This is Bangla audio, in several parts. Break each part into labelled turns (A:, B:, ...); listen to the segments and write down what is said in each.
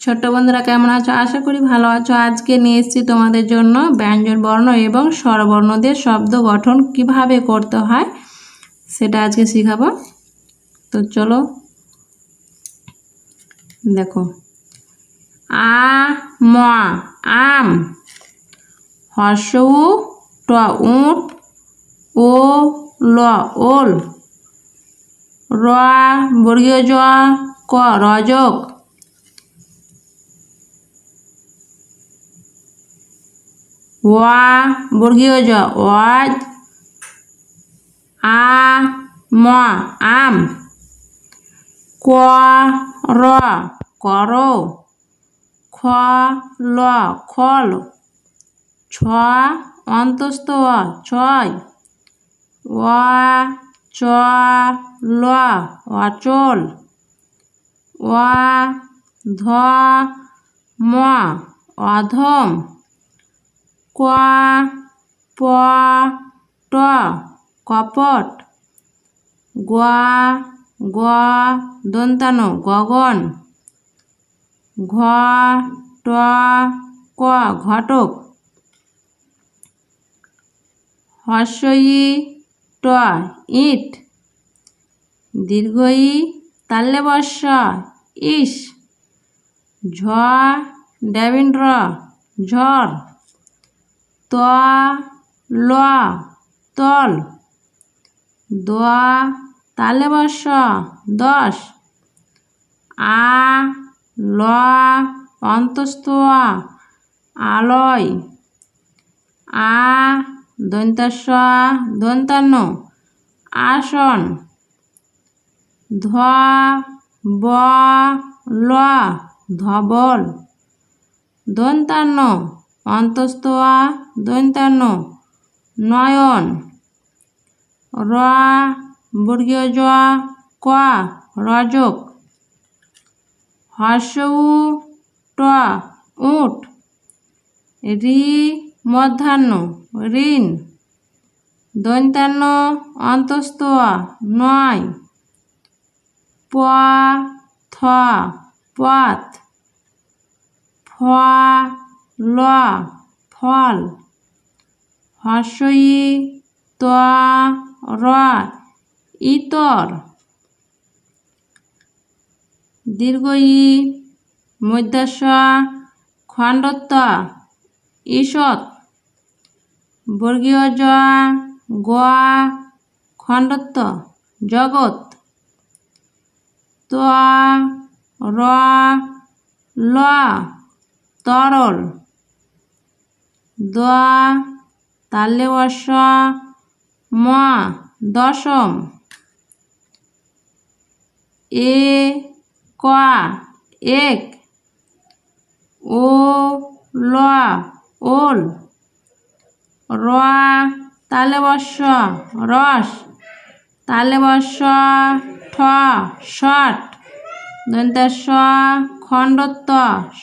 A: ছোট্ট বন্ধুরা কেমন আছো? আশা করি ভালো আছো। আজকে নিয়ে এসেছি তোমাদের জন্য ব্যঞ্জন বর্ণ এবং স্বরবর্ণদের শব্দ গঠন কীভাবে করতে হয় সেটা আজকে শেখাবো। তো চলো দেখো। আ ম আম হর্ষ উ, ট উট ও ল ওল র বর্গীয় জ ক রজক। ওয়া বর্গীয় জ ওয়াজ আ ম আম। ক র কর। খ ল খল। ছ অন্তস্থ অ, ছয়। ওয়া চ ল অচল। ওয়া ধ ম অধম। ক প ট কপট গোয়া গ দন্তানো গগন। ঘ ট ক ঘটক। হর্ষই ট ইট দীর্ঘই তাল্লে বর্ষ ইস। ঝ ড্যাবিন্দ্র ঝড় ত ল তল দোয়া তালে বর্ষ দশ। আ ল অন্তস্থ আ, আলয়। আ দন্তাস্ব দন্তান্ন আসন। ধ ব ল ধবল। দন্তান্ন অন্তস্থ আ, দন্তান্ন। নয়ন। র বর্গীয় জ ক রজক। হর্ষ উ, ট উট। রি মধ্যাহ্ন ঋণ। দৈন্তান্ন অন্তস্থ অ, নয়। প থ পথ ফ ল ফল হর্ষই ত র ইতর দীর্ঘ ই খণ্ডত্ব ঈষৎ বর্গীয় জ গ খণ্ডত্ব জগৎ ত র ল তরল দ তালে বর্ষ ম, দশম। এ, ক, এক। ও, ল, ওল। র তালে বর্ষ রস। তালে বর্ষ ঠ, ষট। দন্তাস্ব খণ্ডত্ব,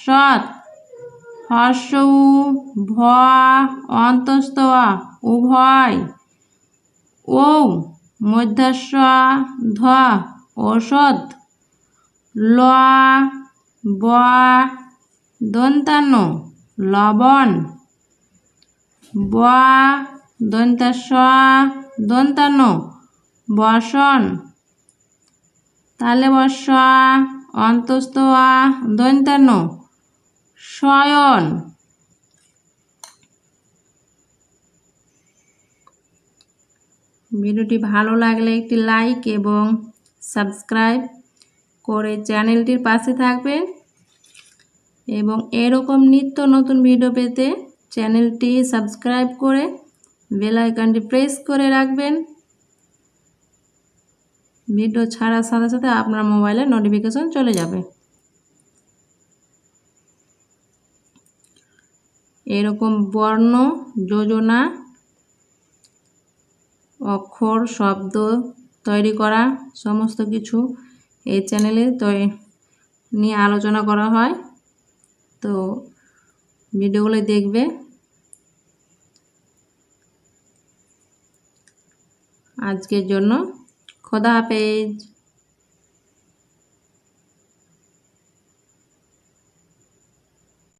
A: সৎ। হর্ষ ভ অন্তস্থ উভয়। ও মধ্যাস্ব ধ ঔষধ। ল ব দন্তান্ন, লবণ। ব দন্তাস্ব দন্তান্ন, বসন। তালে বর্ষ অন্তস্থ দন্তান্ন। শয়ন। ভিডিওটি ভালো লাগলে একটি লাইক এবং সাবস্ক্রাইব করে চ্যানেলটির পাশে থাকবেন এবং এরকম নিত্য নতুন ভিডিও পেতে চ্যানেলটি সাবস্ক্রাইব করে বেল আইকনটি প্রেস করে রাখবেন। ভিডিও ছাড়ার সাথে সাথে আপনার মোবাইলে নোটিফিকেশন চলে যাবে। এরকম বর্ণ, যোজনা, অক্ষর, শব্দ তৈরি করা, সমস্ত কিছু এই চ্যানেলে তৈ, নিয়ে আলোচনা করা হয়। তো ভিডিওগুলো দেখবে। আজকের জন্য খোদা হাফেজ।